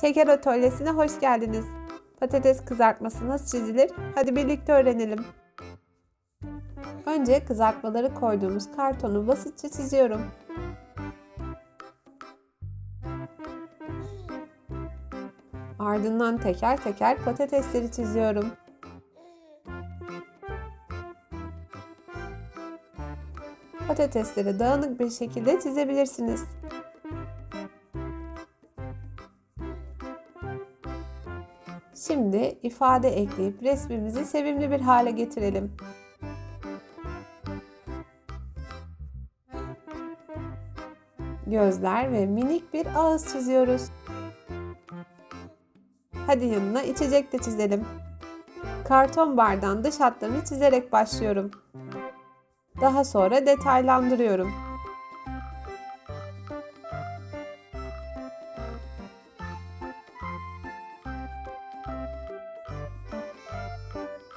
Şeker atölyesine hoş geldiniz. Patates kızartması nasıl çizilir? Hadi birlikte öğrenelim. Önce kızartmaları koyduğumuz kartonu basitçe çiziyorum. Ardından teker teker patatesleri çiziyorum. Patatesleri dağınık bir şekilde çizebilirsiniz. Şimdi ifade ekleyip resmimizi sevimli bir hale getirelim. Gözler ve minik bir ağız çiziyoruz. Hadi yanına içecek de çizelim. Karton bardağın dış hatlarını çizerek başlıyorum. Daha sonra detaylandırıyorum.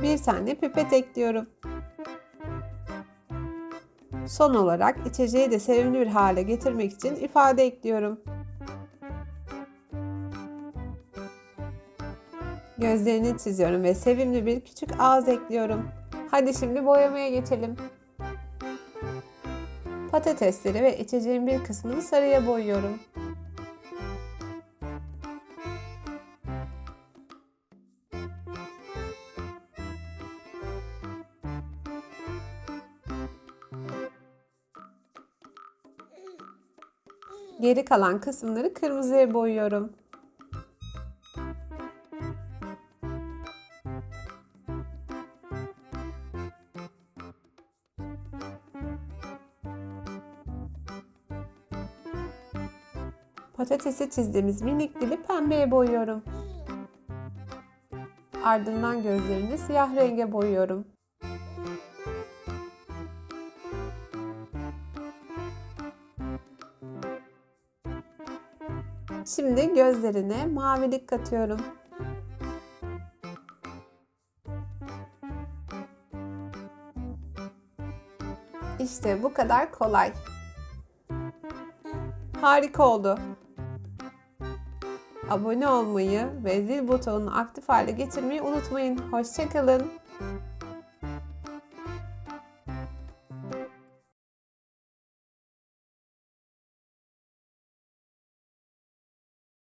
Bir tane pipet ekliyorum. Son olarak içeceği de sevimli bir hale getirmek için ifade ekliyorum. Gözlerini çiziyorum ve sevimli bir küçük ağız ekliyorum. Hadi şimdi boyamaya geçelim. Patatesleri ve içeceğin bir kısmını sarıya boyuyorum. Geri kalan kısımları kırmızıya boyuyorum. Patatesi çizdiğimiz minik dili pembeye boyuyorum. Ardından gözlerini siyah renge boyuyorum. Şimdi gözlerine mavilik katıyorum. İşte bu kadar kolay. Harika oldu. Abone olmayı ve zil butonunu aktif hale getirmeyi unutmayın. Hoşçakalın.